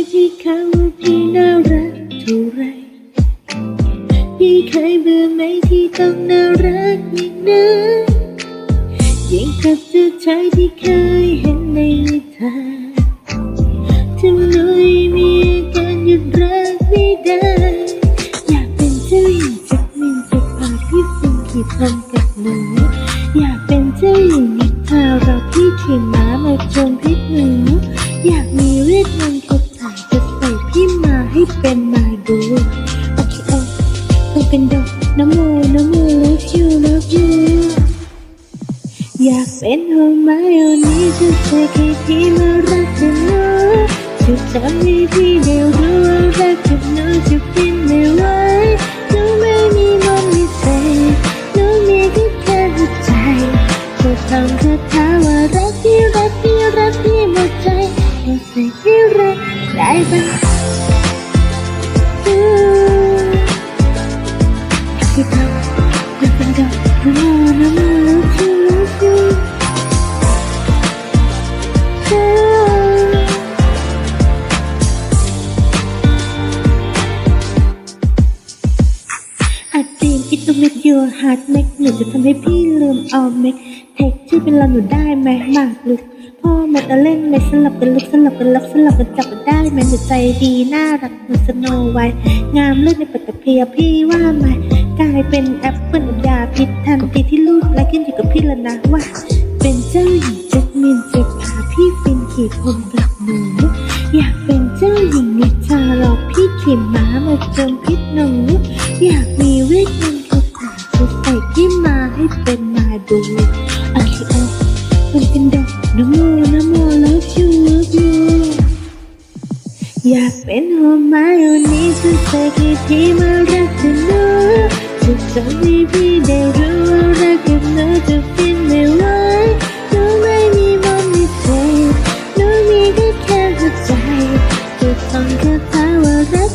ที่เขาว่าพี่น่ารักเท่าไรพี่เคยเบื่อไหมที่ต้องน่ารักอย่างนั้นยิ่งกับเจ้าชายที่เคย โอเคโอต้องเป็นดอกน้ำโมน้ำโม love you love you อยากเป็นหัวไม้เอนี้จะใส่แค่พี่มารักกันนูจะทำให้พี่ได้รู้ว่ารักกับหนูจะเป็นไม่ไหวหนูไม่มีมันต์วิเศษหนูมีแค่แค่หัวใจจะทำคาถาว่ารักพี่รักพี่รักพี่หมดใจให้ใส่พี่รักได้ปะอื ยูฮาร์ดเมกหนูจะทำให้พี่ลืมเอาเมกเทคชื่อเป็นเราหนูได้ไหมมากลึกพ่อแม่จะเล่นไหมสลับกันลุกสลับกันล็อกสลับกันจับกันได้ไหมหนูใจดีน่ารักเหมือนสโนไวท์งามเลือดในปัตตภียพี่ว่าไหม กลายเป็นแอปเปิลยาพิษทันทีที่ลูกและขึ้นอยู่กับพี่แล้วนะว่า เป็นเจ้าหญิงจักมินจะพาพี่ฟินขี่พรมกับหนูอยากเป็นเจ้าหญิงนิทราหลอกพี่ขี่ม้ามาจนพิษหนูอยากมีเวทมนต์คาถาจะใส่พี่มาให้เป็นมาดูโอเคโอมันเป็นดอกน้ำโมน้ำโม love you love you อยากเป็นหัวไม้วันนี้จะใส่กี่ที่มารักกันหนูจะทำให้พี่ได้รู้ว่ารักกับหนูจะ ฟินไม่ไหวหนูไม่มีมนต์วิเศษหนูมีแค่แค่หัวใจจะท่องคาถาว่ารัก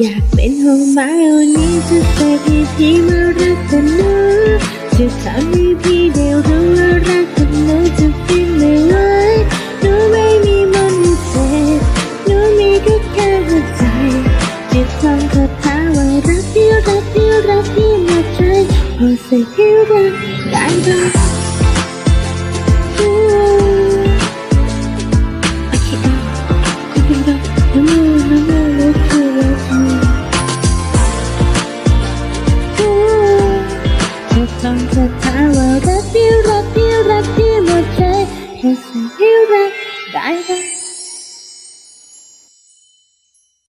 อยากเป็นหัวไม้วันนี้จะใส่ให้พี่มารักกันนูจะทำให้พี่ได้รู้ว่ารักกับหนูจะฟินไม่ไหวหนูไม่มีมนต์วิเศษหนูมีแค่แค่หัวใจจะท่องคาถาว่ารักพี่รักพี่รักพี่หมดใจพอใส่พี่รักได้บ้าง รักพี่